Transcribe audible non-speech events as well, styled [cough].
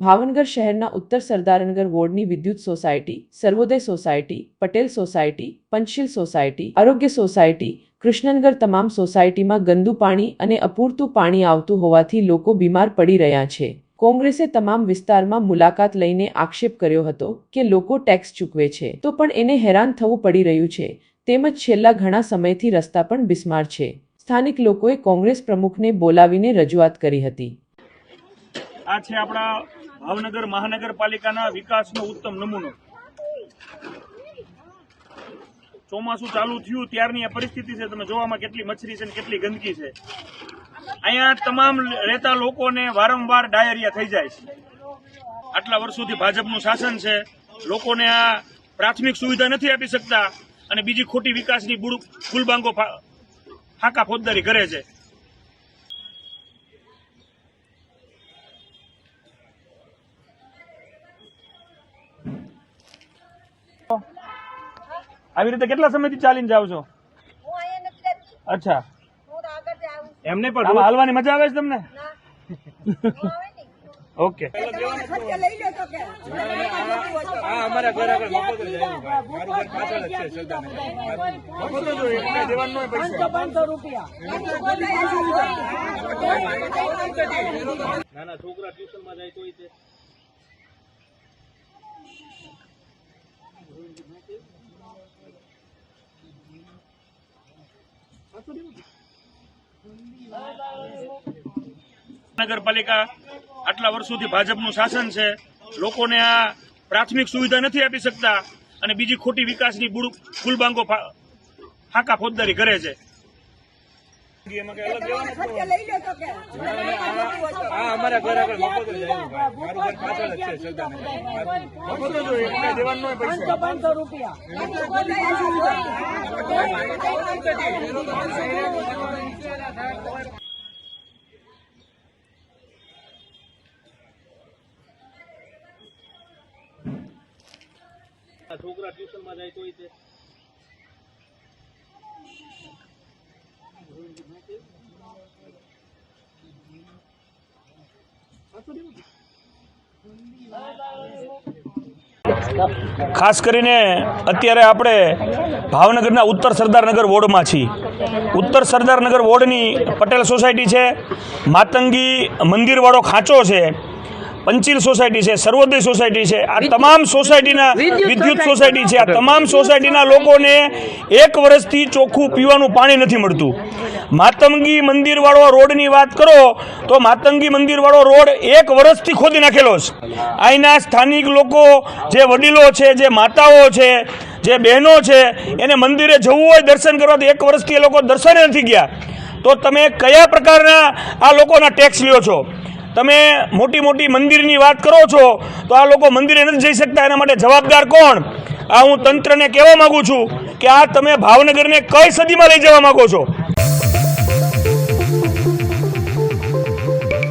ભાવનગર શહેરના ઉત્તર Sardarnagar વોર્ડની Vidyut society, Sarvodaya society, Patel society, Panchsheel society, Arogya society, Krishnanagar તમામ સોસાયટીમાં ગંદુ પાણી અને અપૂરતું પાણી આવતું હોવાથી લોકો બીમાર પડી રહ્યા છે. કોંગ્રેસે તમામ વિસ્તારમાં મુલાકાત લઈને આક્ષેપ કર્યો હતો કે લોકો ટેક્સ ચૂકવે છે. તો પણ એને હેરાન થવું પડી રહ્યું છે. તેમજ છેલ્લા ઘણા સમયથી રસ્તા પણ બિસ્માર છે. સ્થાનિક લોકોએ કોંગ્રેસ પ્રમુખને બોલાવીને રજૂઆત કરી હતી. આ છે આપણા ભાવનગર મહાનગરપાલિકાના વિકાસનો ઉત્તમ નમૂનો. ચોમાસું ચાલુ થયું, ત્યારની આ પરિસ્થિતિ છે, તમે જોવામાં કેટલી મચ્છરી છે ને કેટલી ગંદકી છે. અહીંયા તમામ રહેતા લોકોને વારંવાર ડાયરિયા થઈ જાય છે. આટલા વર્ષોથી ભાજપનું શાસન છે. લોકોને આ પ્રાથમિક સુવિધા નથી આપી શકતા અને બીજી ખોટી વિકાસની ફા- ફાંકા ફોજદારી કરે છે. આવી રીતે કેટલા સમયથી ચાલીને જાવ છો. અચ્છા. હું તો આગળ જાઉં. એમને પણ હાલવાની મજા આવે છે તમને. [laughs] ઓકે. તમારા ખર્ચે લઈ લો તો કે. હા અમારા ઘર આગળ નાના છોકરા ટ્યુશનમાં જાય તોય તે. નગરપાલિકા આટલા વર્ષોથી ભાજપનું શાસન છે. લોકોને આ પ્રાથમિક સુવિધા નથી આપી શકતા અને બીજી ખોટી વિકાસની બુડ ફૂલબાંગો ફાંકા ફોજદારી કરે છે. હા અમારા ઘર આગળ મફત જ મારું ઘર પાછળ જ છે સરદારનગર પાંચસો રૂપિયા. નાના છોકરા ટ્યુશનમાં જાય તોય તે ખાસ કરીને અત્યારે આપણે ભાવનગરના ઉત્તર સરદારનગર વોર્ડમાં છીએ. ઉત્તર સરદારનગર વોર્ડની પટેલ સોસાયટી છે, માતંગી મંદિરવાળો ખાંચો છે પંચીલ સોસાયટી છે સર્વોદય સોસાયટી છે. આ તમામ સોસાયટીના વિદ્યુત સોસાયટી. છે. આ તમામ સોસાયટીના લોકોને એક વર્ષથી ચોખ્ખું પીવાનું પાણી નથી મળતું. માતંગી મંદિરવાળો રોડની વાત કરો તો માતંગી મંદિરવાળો રોડ એક વર્ષથી ખોદી નાખેલો છે. અહીંના સ્થાનિક લોકો જે વડીલો છે જે માતાઓ છે જે બહેનો છે એને મંદિરે જવું હોય દર્શન કરવા તો એક વર્ષથી એ લોકો દર્શને નથી ગયા. તો તમે કયા પ્રકારના આ લોકોના ટેક્સ લ્યો છો? તમે મોટી મોટી મંદિરની વાત કરો છો, તો આ લોકો મંદિરે નથી જઈ શકતા, એના માટે જવાબદાર કોણ? આ હું તંત્રને કહેવા માગું છું કે આ તમે ભાવનગરને કઈ સદીમાં લઈ જવા માગો છો?